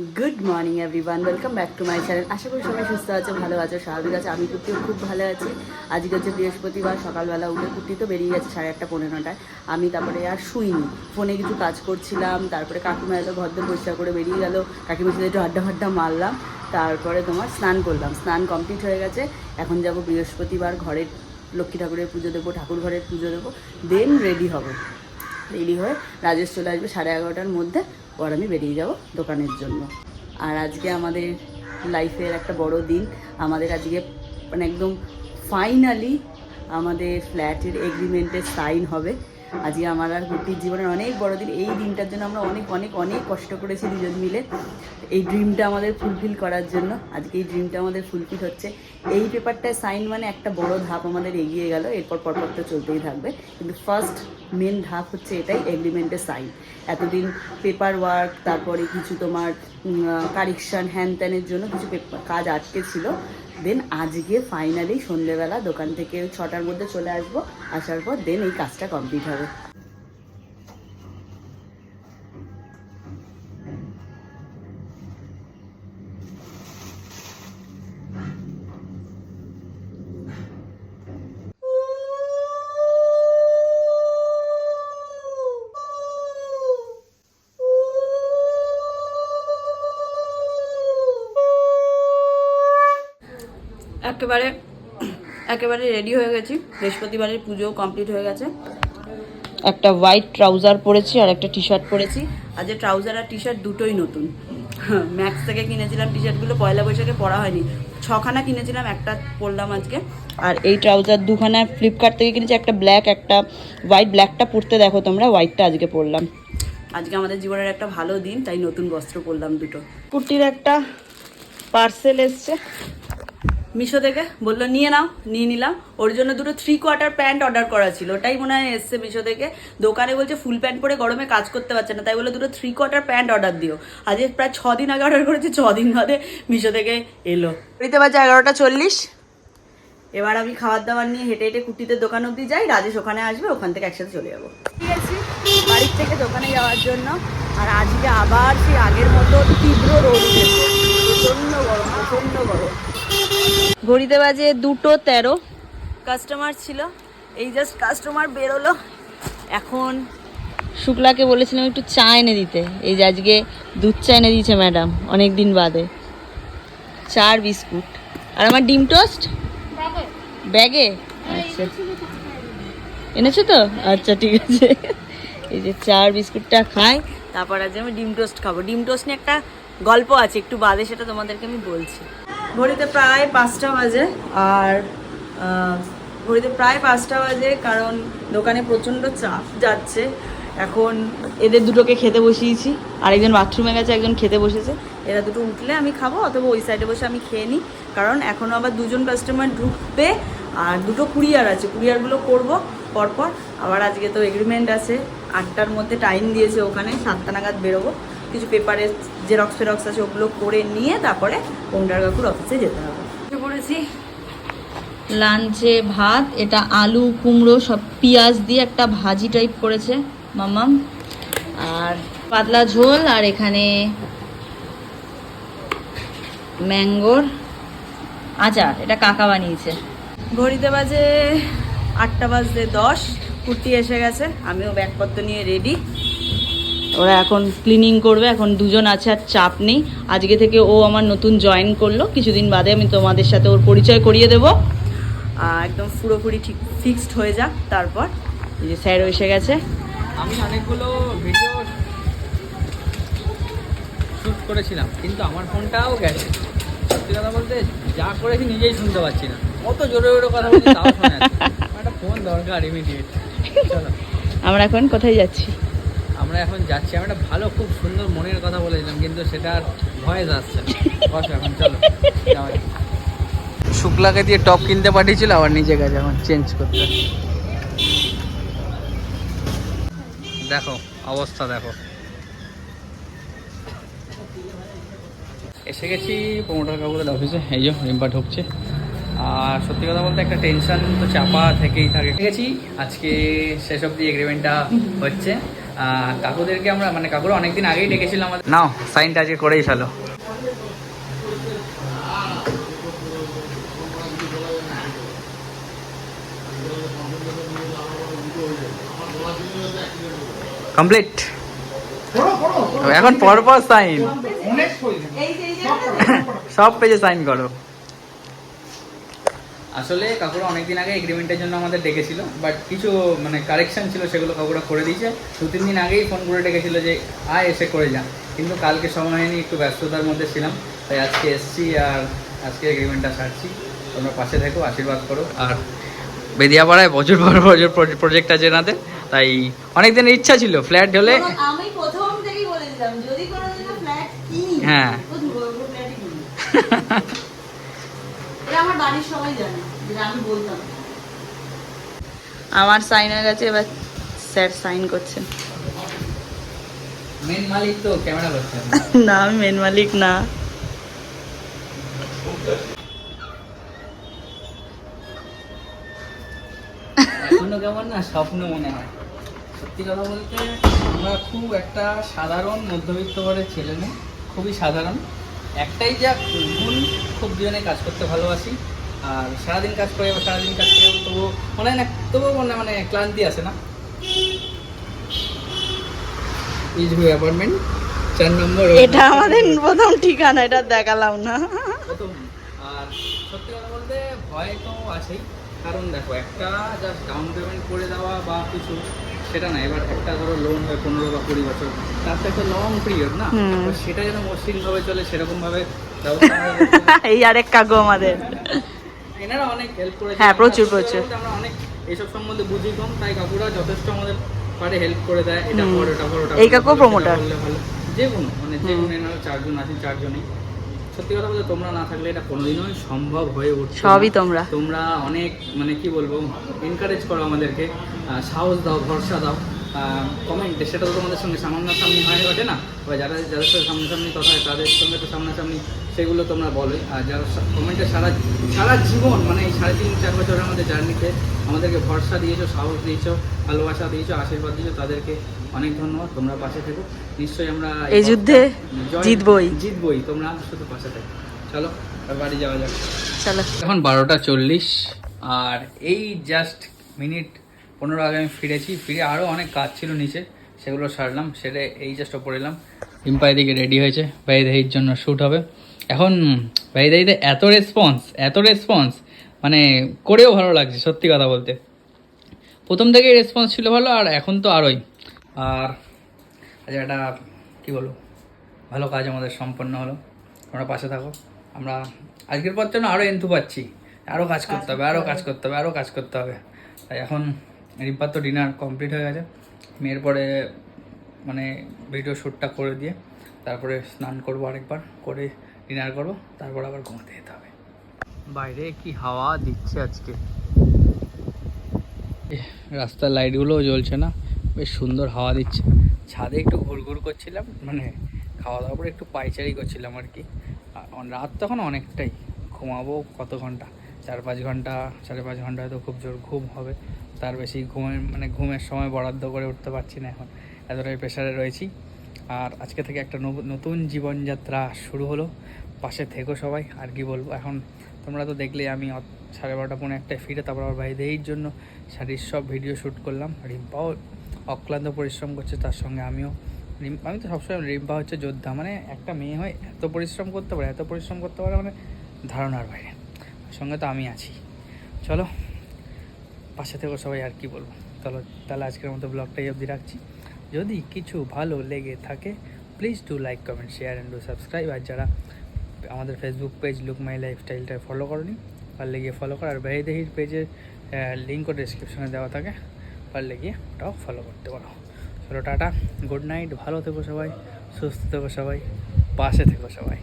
Good morning everyone welcome back to my channel আশা করি সবাই সুস্থ আছে, ভালো আছে, স্বাভাবিক আছে। আমি কুর্তিও খুব ভালো আছি। আজকে হচ্ছে বৃহস্পতিবার, সকালবেলা উঠে কুর্তি তো বেরিয়ে গেছে সাড়ে আটটা পনেরো পনেরোটায় আমি তারপরে আর শুইনি। ফোনে কিছু কাজ করছিলাম, তারপরে কাকিমা এত ঘরদোর পরিষ্কার করে বেরিয়ে গেল। কাকিমার সাথে একটু আড্ডা ফাড্ডা মারলাম। তারপরে তোমার স্নান করলাম। স্নান কমপ্লিট হয়ে গেছে। এখন যাব বৃহস্পতিবার ঘরের লক্ষ্মী ঠাকুরের পুজো দেবো, ঠাকুর ঘরের পুজো দেবো। দেন রেডি হব। রেডি হয়ে রাজেশ চলে আসবে সাড়ে এগারোটার মধ্যে। পর আমি বেরিয়ে যাব দোকানের জন্য। আর আজকে আমাদের লাইফের একটা বড় দিন। আমাদের আজকে মানে একদম ফাইনালি আমাদের ফ্ল্যাটের এগ্রিমেন্টের সাইন হবে। আজকে আমার আর কুর্তির জীবনের অনেক বড় দিন। এই দিনটার জন্য আমরা অনেক অনেক অনেক কষ্ট করেছি দুজন মিলে এই ড্রিমটা আমাদের ফুলফিল করার জন্য। আজকে এই ড্রিমটা আমাদের ফুলফিল হচ্ছে। এই পেপারটায় সাইন মানে একটা বড় ধাপ আমাদের এগিয়ে গেল, এরপর পরপর তো চলতেই থাকবে। কিন্তু ফার্স্ট মেন ধাপ হচ্ছে এটাই এগ্রিমেন্টের সাইন এতদিন পেপার ওয়ার্ক তারপরে কিছু তোমার কারেকশান হ্যান ত্যানের জন্য কিছু কাজ আটকে ছিল। দেন আজকে ফাইনালি সন্ধ্যেবেলা দোকান থেকে ছটার মধ্যে চলে আসব, আসার পর দেন এই কাজটা কমপ্লিট হবে। একেবারে একেবারে রেডি হয়ে গেছি। বৃহস্পতিবারের পুজো কমপ্লিট হয়ে গেছে। একটা হোয়াইট ট্রাউজার পরেছি আর একটা টি শার্ট পরেছি আজ ট্রাউজার আর টি শার্ট দুটোই নতুন। ম্যাক্স থেকে কিনেছিলাম টি শার্টগুলো পয়লা বৈশাখে পরা হয়নি। ছখানা কিনেছিলাম, একটা পরলাম আজকে। আর এই ট্রাউজার দুখানা ফ্লিপকার্ট থেকে কিনেছি, একটা ব্ল্যাক একটা হোয়াইট ব্ল্যাকটা পরতে দেখো তোমরা হোয়াইটটা আজকে পরলাম। আজকে আমাদের জীবনের একটা ভালো দিন, তাই নতুন বস্ত্র পরলাম দুটো। কুর্তির একটা পার্সেল এসছে। মিশো থেকে বলল নিয়ে নাও নিয়ে নিলাম। ওর জন্য দুটো থ্রি কোয়ার্টার প্যান্ট অর্ডার করা ছিল। ওটাই মনে হয় এসছে মিশো থেকে। দোকানে বলছে ফুল প্যান্ট পরে গরমে কাজ করতে পারছে না। তাই বলে দুটো থ্রি কোয়ার্টার প্যান্ট অর্ডার দিও। আজকে প্রায় ছ দিন আগে অর্ডার করেছি ছ দিন বাদে মিশো থেকে এলো। ঘড়িতে বাজে এগারোটা চল্লিশ। এবার আমি খাবার দাবার নিয়ে হেঁটে হেঁটে কুর্তিতে দোকান অব্দি যাই। রাজেশ ওখানে আসবে ওখান থেকে একসাথে চলে যাব। ঠিক আছে বাড়ির থেকে দোকানে যাওয়ার জন্য। আর আজকে আবার সেই আগের মতো তীব্র রোদ উঠেছে। প্রচণ্ড গরম প্রচণ্ড গরম। ঘড়িতে বাজে দুটো তেরো। কাস্টমার ছিল। এই জাস্ট কাস্টমার বেরোলো। এখন শুক্লাকে বলেছিলাম একটু চা এনে দিতে। এই যে আজকে দুধ চা এনে দিয়েছে ম্যাডাম অনেক দিন বাদে। চার বিস্কুট। আর আমার ডিম টোস্ট ব্যাগে। আচ্ছা। এনেছো তো? আচ্ছা ঠিক আছে। এই যে চার বিস্কুটটা খাই। তারপর আজ আমি ডিম টোস্ট খাব। ডিম টোস্ট নিয়ে একটা গল্প আছে একটু বাদে সেটা তোমাদেরকে আমি বলছি। ঘড়িতে প্রায় পাঁচটা বাজে আর ঘড়িতে প্রায় পাঁচটা বাজে কারণ দোকানে প্রচণ্ড চাপ যাচ্ছে। এখন এদের দুটোকে খেতে বসিয়েছি। আরেকজন বাথরুমে গেছে, একজন খেতে বসেছে। এরা দুটো উঠলে আমি খাব অথবা ওই সাইডে বসে আমি খেয়ে নিই। কারণ এখনও আবার দুজন কাস্টমার ঢুকবে আর দুটো কুরিয়ার আছে। কুরিয়ারগুলো করব পরপর। আবার আজকে তো এগ্রিমেন্ট আছে। আটটার মধ্যে টাইম দিয়েছে ওখানে। সাতটা নাগাদ বেরোবো। কিছু পেপারের জেরক্স ফেরক্স আছে ওগুলো করে নিয়ে তারপরে পৌন্ডার কাকুর অফিসে যেতে হবে। পড়েছি লাঞ্চে ভাত এটা আলু কুমড়ো সব পেঁয়াজ দিয়ে একটা ভাজি টাইপ করেছে মামাম আর পাতলা ঝোল আর এখানে ম্যাঙ্গোর আচার এটা কাকা বানিয়েছে। ঘড়িতে বাজে আটটা বাজতে দশ কুর্তি এসে গেছে আমিও ব্যাগপত্র নিয়ে রেডি ওরা এখন ক্লিনিং করবে এখন দুজন আছে আর চাপ নেই। আজকে থেকে ও আমার নতুন জয়েন করল। কিছুদিন বাদে আমি তোমাদের সাথে ওর পরিচয় করিয়ে দেবো। একদম পুরোপুরি ঠিক ফিক্সড হয়ে যাক তারপর। এই যে স্যার এসে গেছে। আমি অনেকগুলো ভিডিও শ্যুট করেছিলাম কিন্তু আমার ফোনটাও গেছে। সত্যি কথা বলতে যা করেছি নিজেই শুনতে পাচ্ছি না। কত জোরে জোরে কথা বলছি তাও শোনা আমার একটা ফোন দরকার ইমিডিয়েট চলো। আমরা এখন কোথায় যাচ্ছি? আমরা এখন যাচ্ছি। আমি একটা ভালো, খুব সুন্দর মনের কথা বলেছিলাম কিন্তু সেটার ভয়েস আসছে। বসো এখন, চলো শুক্লাকে দিয়ে টপ কিনতে পাঠিয়েছিল, আবার নিচে গেছে এখন চেঞ্জ করতে দেখো, অবস্থা দেখো। এসে গেছি প্রমোটার কাকুদের অফিসে এই যে রিম্পা ঢুকছে। আর সত্যি কথা বলতে একটা টেনশন তো চাপা থেকেই থাকে। আছে আজকে শেষ অব্দি এগ্রিমেন্টটা হচ্ছে। কাকুদেরকে আমরা মানে কাকুরা অনেকদিন আগেই ডেকেছিলাম আমাদের। নাও সাইনটা আজকে করেই ফেলো। কমপ্লিট এখন পরপর সাইন সব পেজে সাইন করো। আসলে কাকুরা অনেকদিন আগে এগ্রিমেন্টের জন্য আমাদের ডেকেছিল বাট কিছু মানে কারেকশন ছিল সেগুলো কাকুরা করে দিয়েছে। দু তিন দিন আগেই ফোন করে ডেকেছিল যে আয় এসে করে যা। কিন্তু কালকে সময় হয়নি একটু ব্যস্ততার মধ্যে ছিলাম। তাই আজকে এসছি আর আজকে এগ্রিমেন্টটা সারছি। তোমরা পাশে থেকো আশীর্বাদ করো। আর বেদিয়াপাড়ায় বছর পর বছর প্রজেক্ট আছে এনাদের তাই অনেক দিনের ইচ্ছা ছিল ফ্ল্যাট হলে আমি প্রথম থেকেই বলেছিলাম যদি ফ্ল্যাট কিনি হ্যাঁ। তো ধুবো ফ্ল্যাটই কিনি এটা আমার বাড়ির সবাই জানে যেটা আমি বলতাম। আমার সাইন হয়ে গেছে এবার স্যার সাইন করছেন মেন মালিক তো ক্যামেরা করছে না আমি মেন মালিক না। এখনও কেমন না স্বপ্ন মনে হয়। সত্যি কথা বলতে আমরা খুব একটা সাধারণ মধ্যবিত্ত ঘরের ছেলে মেয়ে খুবই সাধারণ। একটাই যা গুণ খুব দুজনে কাজ করতে ভালোবাসি। আর সারাদিন কাজ করে বা সারাদিন কাজ করে তবুও মনে হয় না তবুও মনে মানে ক্লান্তি আসে না। অ্যাপার্টমেন্ট চার নম্বর এটা আমাদের প্রথম ঠিকানা এটা দেখালাম না। প্রথম। আর সত্যি কথা বলতে ভয় তো আছেই। কারণ দেখো একটা জাস্ট ডাউন পেমেন্ট করে দেওয়া বা কিছু সেটা না এবার একটা ধরো লোন হয় পনেরো বা কুড়ি বছর। তার তো একটা লং পিরিয়ড না সেটা যেন মসৃণভাবে চলে সেরকমভাবে এই আরেক কাকু আমাদের। এনারা অনেক হেল্প করেছে। হ্যাঁ, প্রচুর, প্রচুর। আমরা অনেক এইসব সম্বন্ধে বুঝি কম তাই কাকুরা যথেষ্ট আমাদের পারে হেল্প করে দেয়। এটা। কর কর এই করলে ভালো। যে কোনো মানে যে কোনো এনারা চারজন আছেন চারজনেই। সত্যি কথা বলতে তোমরা না থাকলে এটা কোনোদিনই সম্ভব হয়ে উঠছে সবই তোমরা। তোমরা অনেক মানে কি বলব এনকারেজ করো আমাদেরকে। সাহস দাও ভরসা দাও। কমেন্টে সেটা তো তোমাদের সঙ্গে সামনাসামনি হয় ওঠে না? বা যারা যাদের সাথে সামনাসামনি কথা হয় তাদের সঙ্গে তো সামনাসামনি সেগুলো তোমরা বলোই আর যারা কমেন্টে সারা সারা জীবন মানে এই সাড়ে তিন চার বছরের আমাদের জার্নিতে আমাদেরকে ভরসা দিয়েছ সাহস দিয়েছ ভালোবাসা দিয়েছ আশীর্বাদ দিয়েছ তাদেরকে অনেক ধন্যবাদ। তোমরা পাশে থেকো। নিশ্চয়ই আমরা এই যুদ্ধে জিতবই। জিতবই। তোমরা শুধু পাশে থেকো। চলো বাড়ি যাওয়া যাক। চলো। এখন বারোটা চল্লিশ আর এই জাস্ট মিনিট পনেরো আগে আমি ফিরেছি ফিরে আরও অনেক কাজ ছিল নিচে সেগুলো সারলাম সেরে এই জাস্ট ওপর এলাম। রিম্পা এদিকে রেডি হয়েছে ভাইদাহির জন্য শ্যুট হবে। এখন ভাইদাহিতে এত রেসপন্স এত রেসপন্স মানে করেও ভালো লাগছে সত্যি কথা বলতে। প্রথম থেকেই রেসপন্স ছিল ভালো আর এখন তো আরোই। আর আজ একটা কী বলব ভালো কাজ আমাদের সম্পন্ন হলো। তোমরা পাশে থাকো। আমরা আজকের পর যেন আরও এন্থু পাচ্ছি। আরও কাজ করতে হবে আরও কাজ করতে হবে আরও কাজ করতে হবে। তাই এখন রিম্পার তো ডিনার কমপ্লিট হয়ে গেছে। মেয়ের পরে মানে ভিডিও শ্যুটটা করে দিয়ে তারপরে স্নান করব আরেকবার করে ডিনার করব তারপর আবার ঘুমাতে যেতে হবে। বাইরে কি হাওয়া দিচ্ছে আজকে? রাস্তার লাইটগুলোও জ্বলছে না বেশ সুন্দর হাওয়া দিচ্ছে। ছাদে একটু ঘুরঘুর করছিলাম মানে খাওয়া দাওয়ার পরে একটু পাইচারি করছিলাম আর কি। রাত তখন অনেকটাই ঘুমাবো কত ঘণ্টা? চার পাঁচ ঘণ্টা সাড়ে পাঁচ ঘণ্টা হয়তো খুব জোর ঘুম হবে। তার বেশি ঘুমের মানে ঘুমের সময় বরাদ্দ করে উঠতে পারছি না এখন। এতটাই প্রেশারে রয়েছি। আর আজকে থেকে একটা নতুন জীবনযাত্রা শুরু হলো। পাশে থেকো সবাই। আর কি বলব, এখন তোমরা তো দেখলেই আমি সাড়ে বারোটা, পৌনে একটায় ফিরে, তারপর আমার ভাই দেহির জন্য শাড়ির সব ভিডিও শ্যুট করলাম। রিম্পাও অক্লান্ত পরিশ্রম করছে, তার সঙ্গে আমিও। রিম- আমি তো সবসময় রিম্পা হচ্ছে যোদ্ধা। মানে একটা মেয়ে হয় এত পরিশ্রম করতে পারে, এত পরিশ্রম করতে পারে মানে ধারণার বাইরে। সঙ্গে তো আমি আছি। চলো পাশে থেকো সবাই, আর কি বলব? তাহলে তাহলে আজকের মতো ব্লগটাই অবধি রাখছি। যদি কিছু ভালো লেগে থাকে please do like comment share and do subscribe আর যারা আমাদের ফেসবুক পেজ লুক মাই লাইফস্টাইলটা ফলো করনি, পারলে গিয়ে ফলো কর। আর বেহিদেহির পেজের লিঙ্কও ডিসক্রিপশনে দেওয়া থাকে, পারলে গিয়ে ওটাও ফলো করতে পারো। চলো, টাটা। গুড নাইট ভালো থেকো সবাই, সুস্থ থেকো সবাই, পাশে থেকো সবাই।